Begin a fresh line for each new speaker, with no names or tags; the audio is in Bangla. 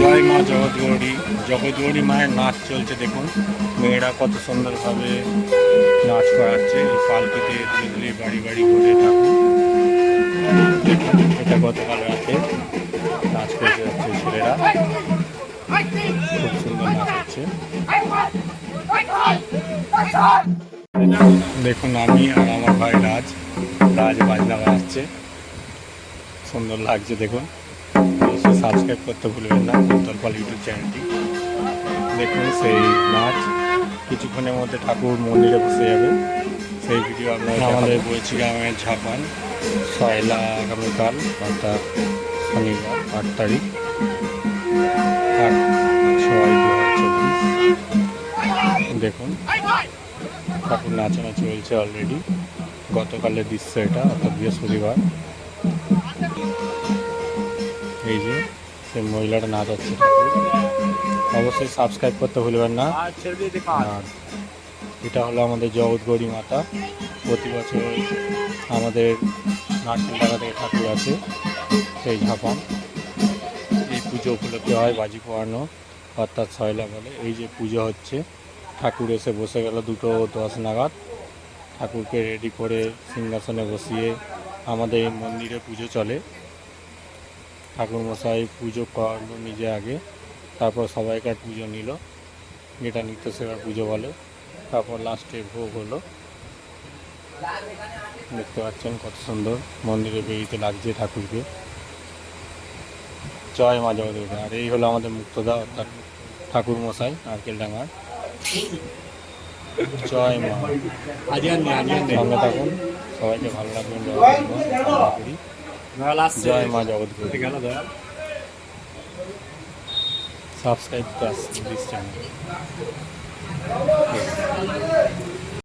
জয় মা জগৎগৌরী জগৎগৌরী মায়ের নাচ চলছে, দেখুন। মেয়েরা কত সুন্দরভাবে নাচ করাচ্ছে, এই পালকিতে ধীরে ধীরে বাড়ি বাড়ি ঘুরে ঠাকুর এটা গতকাল রাতে নাচ করতে যাচ্ছে ছেলেরা। খুব সুন্দর নাচ হচ্ছে। দেখুন, আমি আর আমার ভাই রাজ রাজ বাজনা বাজাচ্ছে সুন্দর লাগছে, দেখুন। সাবস্ক্রাইব করতে ভুলবেন না কুন্তলপাল ইউটিউব চ্যানেলটি দেখুন সেই নাচ কিছুক্ষণের মধ্যে ঠাকুর মন্দিরে বসে যাবে। সেই ভিডিও আপনারা আমাদের বলছি গ্রামের ঝাপান ছয়লা আগামীকাল অর্থাৎ শনিবার আট তারিখ। আট ছয় দু চব্বিশ। দেখুন ঠাকুর নাচানো চলছে অলরেডি গতকালের দৃশ্য এটা অর্থাৎ বৃহস্পতিবার। এই যে সেই মহিলাটা নাচাচ্ছে ঠাকুর অবশ্যই সাবস্ক্রাইব করতে ভুলবেন না। আর এটা হলো আমাদের জগৎগৌরী মাতা। প্রতি বছর আমাদের নারকেল টাকা থেকে ঠাকুর আছে সেই ঝাপান। এই পুজো উপলক্ষে হয় বাজি পোয়ানো অর্থাৎ ছয়লা বলে এই যে পুজো হচ্ছে ঠাকুর এসে বসে গেল দুটো দশ নাগাদ। ঠাকুরকে রেডি করে সিংহাসনে বসিয়ে আমাদের এই মন্দিরে পুজো চলে। ঠাকুর মশাই পুজো করল নিজে আগে, তারপর সবাইকার পুজো নিল। যেটা নিত্য সেবার পুজো বলে। তারপর লাস্টে ভোগ হলো। দেখতে পাচ্ছেন কত সুন্দর মন্দিরে বেরিতে লাগছে ঠাকুরকে। জয় মা জগদুর্গা আর এই হলো আমাদের মুক্তদা, অর্থাৎ ঠাকুর মশাই নারকেল ডাঙার। জয় মা। সঙ্গে থাকুন। সবাইকে ভালো লাগবে জয় মা জগৎগুরু সাবস্ক্রাইব দিস চ্যানেল